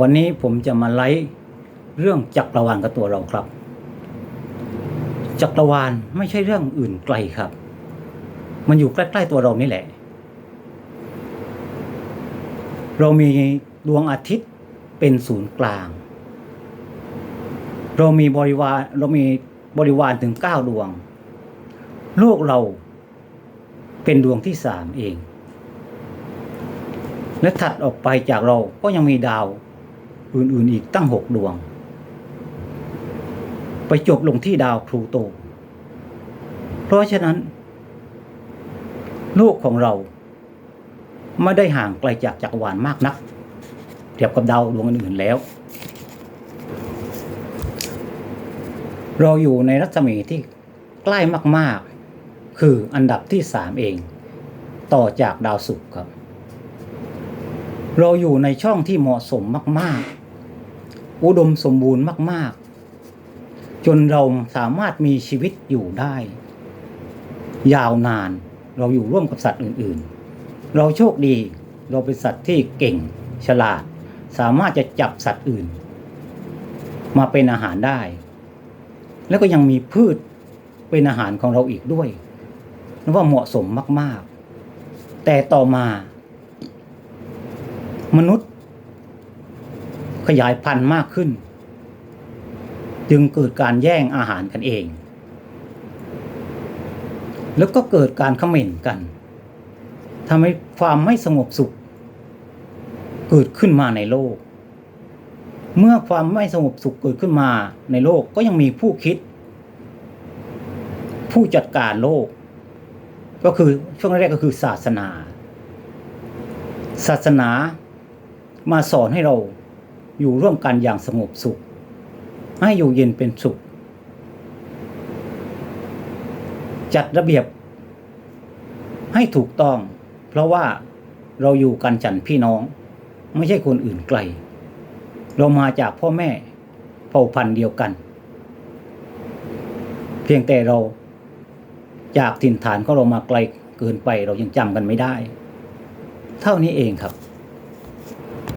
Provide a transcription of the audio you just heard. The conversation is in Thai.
วันนี้ผมจะมาไลฟ์เรื่องจักรวาลกับตัวเราครับ จักรวาลไม่ใช่เรื่องอื่นไกลครับ มันอยู่ใกล้ๆตัวเรานี่แหละ เรามีดวงอาทิตย์เป็นศูนย์กลาง เรามีบริวารเรามีบริวารถึงเก้าดวง โลกเราเป็นดวงที่สามเอง และถัดออกไปจากเราก็ยังมีดาวอื่นๆอีกตั้งหกดวง ไปจบลงที่ดาวพลูโต เพราะฉะนั้น โลกของเรา ไม่ได้ห่างไกลจากจักรวาลมากนักเทียบกับดาวดวงอื่นๆแล้ว เราอยู่ในรัศมีที่ใกล้มากๆ คืออันดับที่สามเอง ต่อจากดาวศุกร์ครับ เราอยู่ในช่องที่เหมาะสมมาก ๆ อุดมสมบูรณ์มาก ๆ จนเราสามารถมีชีวิตอยู่ได้ ยาวนานเราอยู่ร่วมกับสัตว์อื่น ๆ เราโชคดีเราเป็นสัตว์ที่เก่งฉลาด สามารถจะจับสัตว์อื่น มาเป็นอาหารได้ แล้วก็ยังมีพืชเป็นอาหารของเราอีกด้วยนับว่าเหมาะสมมาก ๆ แต่ต่อมา มนุษย์ ขยายพันธุ์มากขึ้น จึงเกิดการแย่งอาหารกันเอง แล้วก็เกิดการขม่นกันทำให้ความไม่สงบสุข เกิดขึ้นมาในโลก เมื่อความไม่สงบสุขเกิดขึ้นมาในโลกก็ยังมีผู้คิด ผู้จัดการโลก ก็คือช่วงแรกก็คือศาสนา ศาสนา มาสอนให้เราอยู่ร่วมกันอย่างสงบสุข ให้อยู่เย็นเป็นสุข จัดระเบียบ ให้ถูกต้อง เพราะว่าเราอยู่กันฉันพี่น้อง ไม่ใช่คนอื่นไกล เรามาจากพ่อแม่เผ่าพันธุ์เดียวกัน เพียงแต่เราจากถิ่นฐานของเรามาไกลเกินไปเรายังจำกันไม่ได้ เท่านี้เองครับ